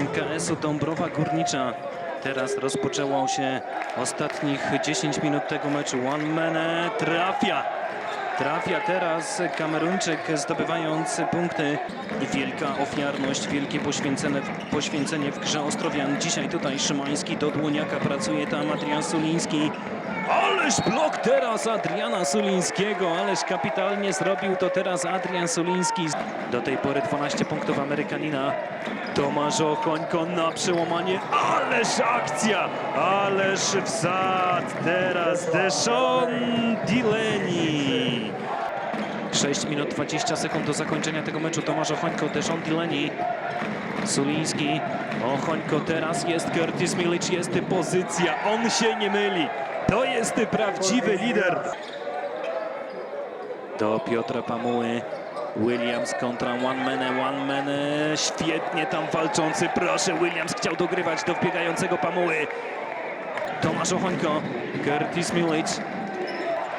MKS-u Dąbrowa Górnicza. Teraz rozpoczęło się ostatnich 10 minut tego meczu. One man trafia. Trafia teraz Kameruńczyk zdobywając punkty. Wielka ofiarność, wielkie poświęcone, poświęcenie w grze Ostrowian. Dzisiaj tutaj Szymański do Dłoniaka pracuje tam Adrian Suliński. Ależ blok teraz Adriana Sulińskiego, ależ kapitalnie zrobił to teraz Adrian Suliński. Do tej pory 12 punktów Amerykanina. Tomasz Ochońko na przełamanie, ależ akcja, ależ wsad teraz Deshaun Dileni. 6 minut 20 sekund do zakończenia tego meczu. Tomasz Ochońko, Deshaun Dileni. Suliński, Ochońko teraz jest Curtis Milic, jest pozycja, on się nie myli. To jest prawdziwy lider. Do Piotra Pamuły. Williams kontra one man, one man, świetnie tam walczący, proszę, Williams chciał dogrywać do wbiegającego Pamuły. Tomasz Ochońko, Curtis Milic,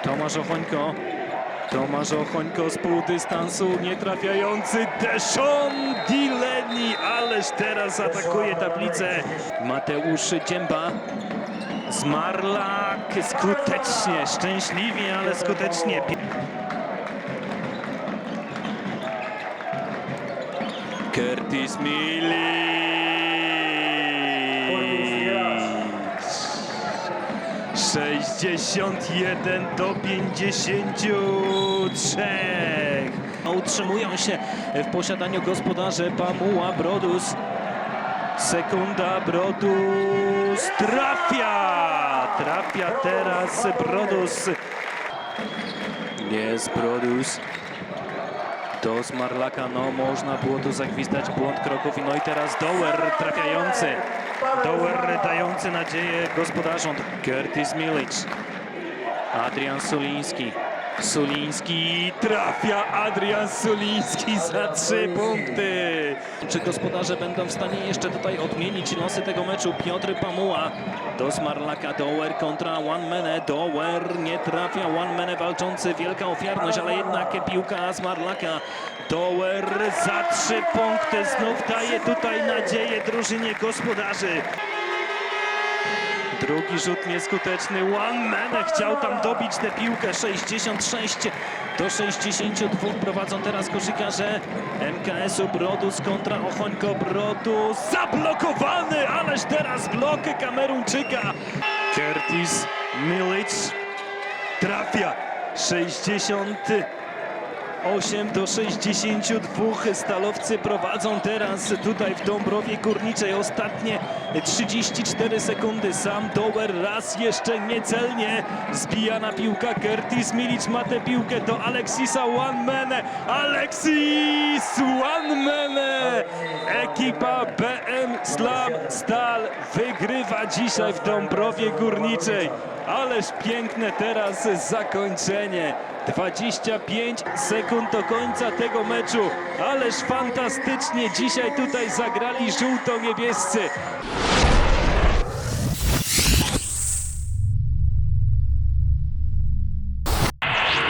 Tomasz Ochońko, Tomasz Ochońko z półdystansu, nie trafiający Deshaun Dileni, ależ teraz atakuje tablicę Mateusz Dzięba. Zmarlak skutecznie, szczęśliwie, ale skutecznie. Curtis Milic. 61 do 53. Utrzymują się w posiadaniu gospodarze Pamuła Brodus. Sekunda Brodus! Trafia teraz Brodus. Jest Brodus. Do Smarlaka, no można było tu zagwizdać błąd kroków. No i teraz Dower trafiający. Dower dający nadzieję gospodarzom. Curtis Milic. Adrian Suliński. Suliński trafia Adrian Suliński za trzy punkty. Czy gospodarze będą w stanie jeszcze tutaj odmienić losy tego meczu? Piotr Pamuła do Smarlaka, Dower kontra One Mene. Dower nie trafia, One Mene walczący, wielka ofiarność, ale jednak piłka Smarlaka. Dower za trzy punkty znów daje tutaj nadzieję drużynie gospodarzy. Drugi rzut nieskuteczny. One man chciał tam dobić tę piłkę. 66 do 62 prowadzą teraz koszykarze MKS-u Brodus kontra Ochońko Brodus. Zablokowany, ależ teraz blok Kameruńczyka. Curtis Milic trafia. 68 do 62 stalowcy prowadzą teraz tutaj w Dąbrowie Górniczej. Ostatnie 34 sekundy. Sam Dower raz jeszcze niecelnie zbijana piłka Curtis Milic ma tę piłkę do Aleksisa One Aleksis One ekipa BM Slam Stal dzisiaj w Dąbrowie Górniczej ależ piękne teraz zakończenie 25 sekund do końca tego meczu. Ależ fantastycznie dzisiaj tutaj zagrali żółto-niebiescy.